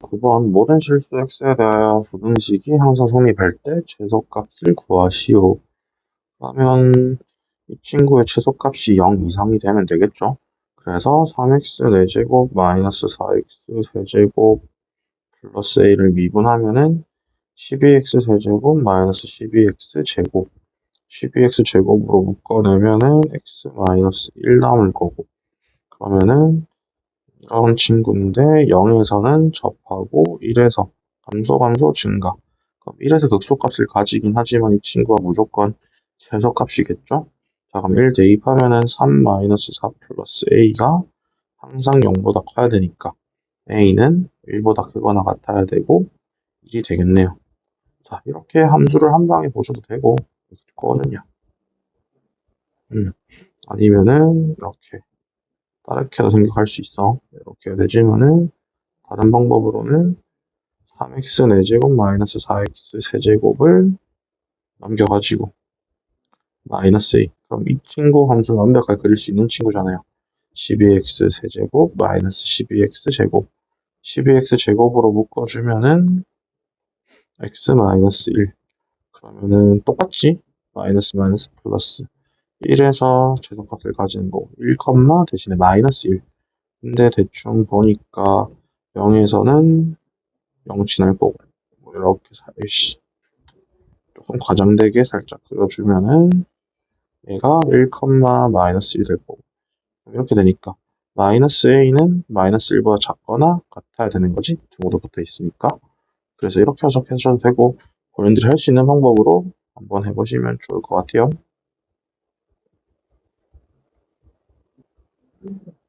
9번 모든 실수 x에 대하여 부등식이 항상 성립할 때 최소값을 구하시오. 그러면 이 친구의 최소값이 0 이상이 되면 되겠죠. 그래서 3x 4제곱 마이너스 4x 세제곱 플러스 a를 미분하면은 12x 세제곱 마이너스 12x 제곱 12x 제곱으로 묶어내면은 x 마이너스 1 남을 거고 그러면은 이런 친구인데 0에서는 접하고 1에서 감소 감소 증가 그럼 1에서 극소값을 가지긴 하지만 이 친구가 무조건 최소값이겠죠? 자 그럼 1 대입하면은 3 마이너스 4 플러스 a가 항상 0보다 커야 되니까 a는 1보다 크거나 같아야 되고 1이 되겠네요. 자 이렇게 함수를 한 방에 보셔도 되고 거거든요. 음, 아니면은 이렇게 다르게도 생각할 수 있어. 이렇게 되지만은 다른 방법으로는 3x 4제곱 마이너스 4x 세제곱을 넘겨가지고 마이너스 a 그럼 이 친구 함수는 완벽하게 그릴 수 있는 친구잖아요. 12x 세제곱 마이너스 12x 제곱 12x 제곱으로 묶어주면은 x 마이너스 1 그러면은 똑같지? 마이너스 마이너스 플러스 1에서 최소값을 가지는 거 1, 대신에 마이너스 1 근데 대충 보니까 0에서는 0 지날 거고 뭐 이렇게 살시 조금 과장되게 살짝 그려주면은 얘가 1, 마이너스 1될 거고. 이렇게 되니까 마이너스 a는 마이너스 1보다 작거나 같아야 되는 거지? 등호도 붙어 있으니까. 그래서 이렇게 해석하셔도 되고 본인들이 할 수 있는 방법으로 한번 해보시면 좋을 것 같아요. Obrigado.